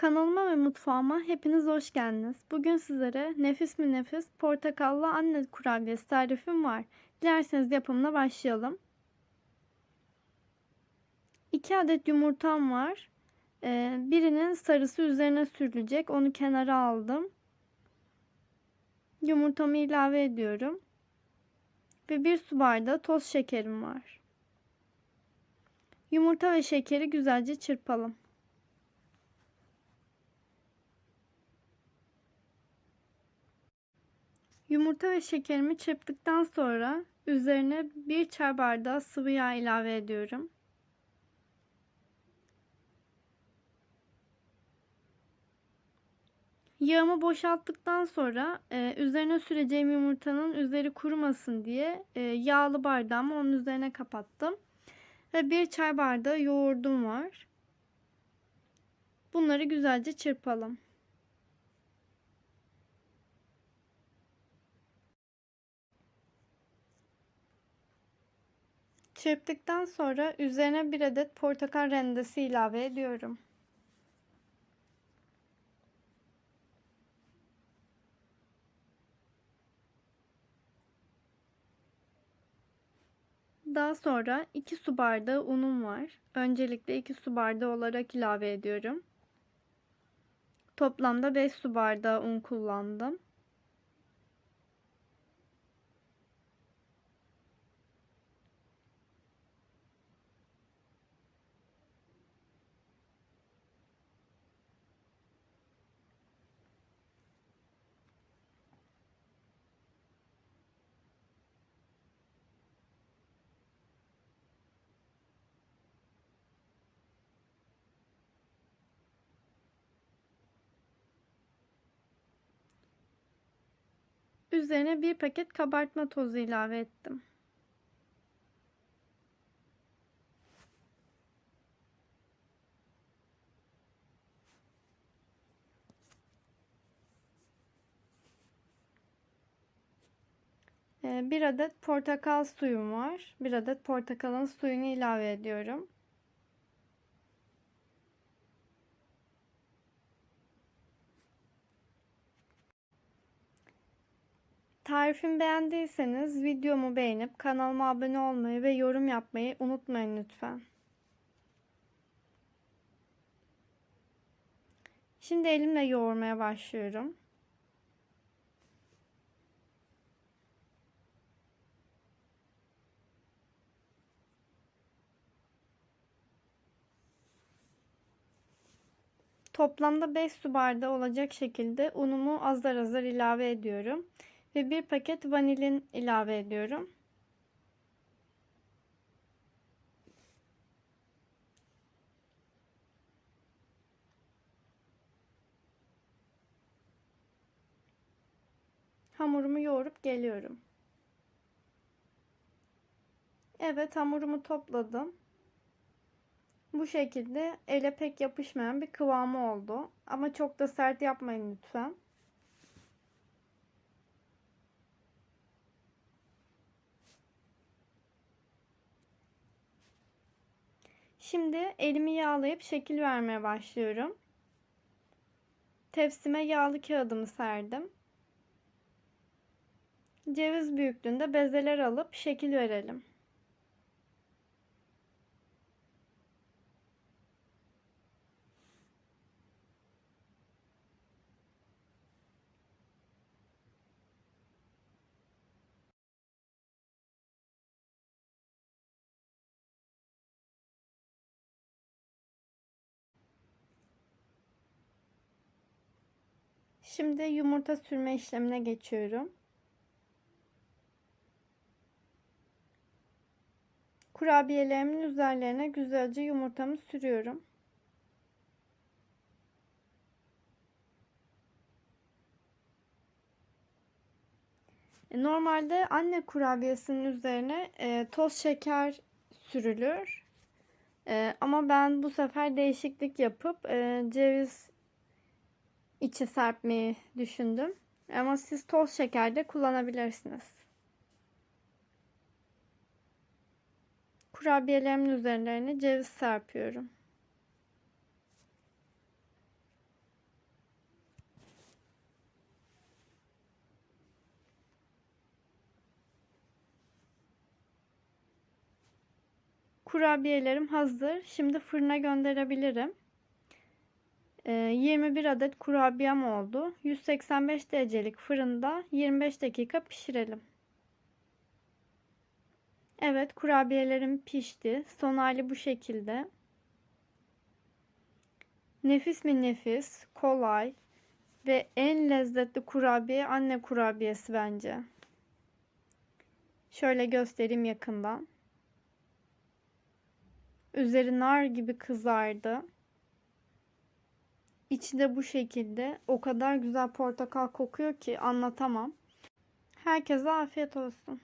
Kanalıma ve mutfağıma hepiniz hoş geldiniz. Bugün sizlere nefis mi nefis portakallı anne kurabiyesi tarifim var. Dilerseniz yapımına başlayalım. 2 adet yumurtam var. Ee, birinin sarısı üzerine sürülecek. Onu kenara aldım. Yumurtamı ilave ediyorum. Ve bir su bardağı toz şekerim var. Yumurta ve şekeri güzelce çırpalım. Yumurta ve şekerimi çırptıktan sonra üzerine bir çay bardağı sıvı yağ ilave ediyorum. Yağımı boşalttıktan sonra e, üzerine süreceğim yumurtanın üzeri kurumasın diye e, yağlı bardağımı onun üzerine kapattım. Ve bir çay bardağı yoğurdum var. Bunları güzelce çırpalım. Çırptıktan sonra üzerine bir adet portakal rendesi ilave ediyorum. Daha sonra 2 su bardağı unum var. Öncelikle 2 su bardağı olarak ilave ediyorum. Toplamda 5 su bardağı un kullandım. Üzerine bir paket kabartma tozu ilave ettim. Ee, bir adet portakal suyum var. Bir adet portakalın suyunu ilave ediyorum. Tarifimi beğendiyseniz videomu beğenip kanalıma abone olmayı ve yorum yapmayı unutmayın lütfen. Şimdi elimle yoğurmaya başlıyorum. Toplamda 5 su bardağı olacak şekilde unumu azar azar ilave ediyorum. Ve bir paket vanilin ilave ediyorum. Hamurumu yoğurup geliyorum. Evet hamurumu topladım. Bu şekilde ele pek yapışmayan bir kıvamı oldu. Ama çok da sert yapmayın lütfen. Şimdi elimi yağlayıp şekil vermeye başlıyorum. Tepsime yağlı kağıdımı serdim. Ceviz büyüklüğünde bezeler alıp şekil verelim. Şimdi yumurta sürme işlemine geçiyorum. Kurabiyelerimin üzerlerine güzelce yumurtamı sürüyorum. E, normalde anne kurabiyesinin üzerine e, toz şeker sürülür. E, ama ben bu sefer değişiklik yapıp e, ceviz içi serpmeyi düşündüm. Ama siz toz şeker de kullanabilirsiniz. Kurabiyelerimin üzerlerine ceviz serpiyorum. Kurabiyelerim hazır. Şimdi fırına gönderebilirim. Ee, 21 adet kurabiyem oldu. 185 derecelik fırında 25 dakika pişirelim. Evet kurabiyelerim pişti. Son hali bu şekilde. Nefis mi nefis, kolay ve en lezzetli kurabiye anne kurabiyesi bence. Şöyle göstereyim yakından. Üzeri nar gibi kızardı. İçi de bu şekilde. O kadar güzel portakal kokuyor ki anlatamam. Herkese afiyet olsun.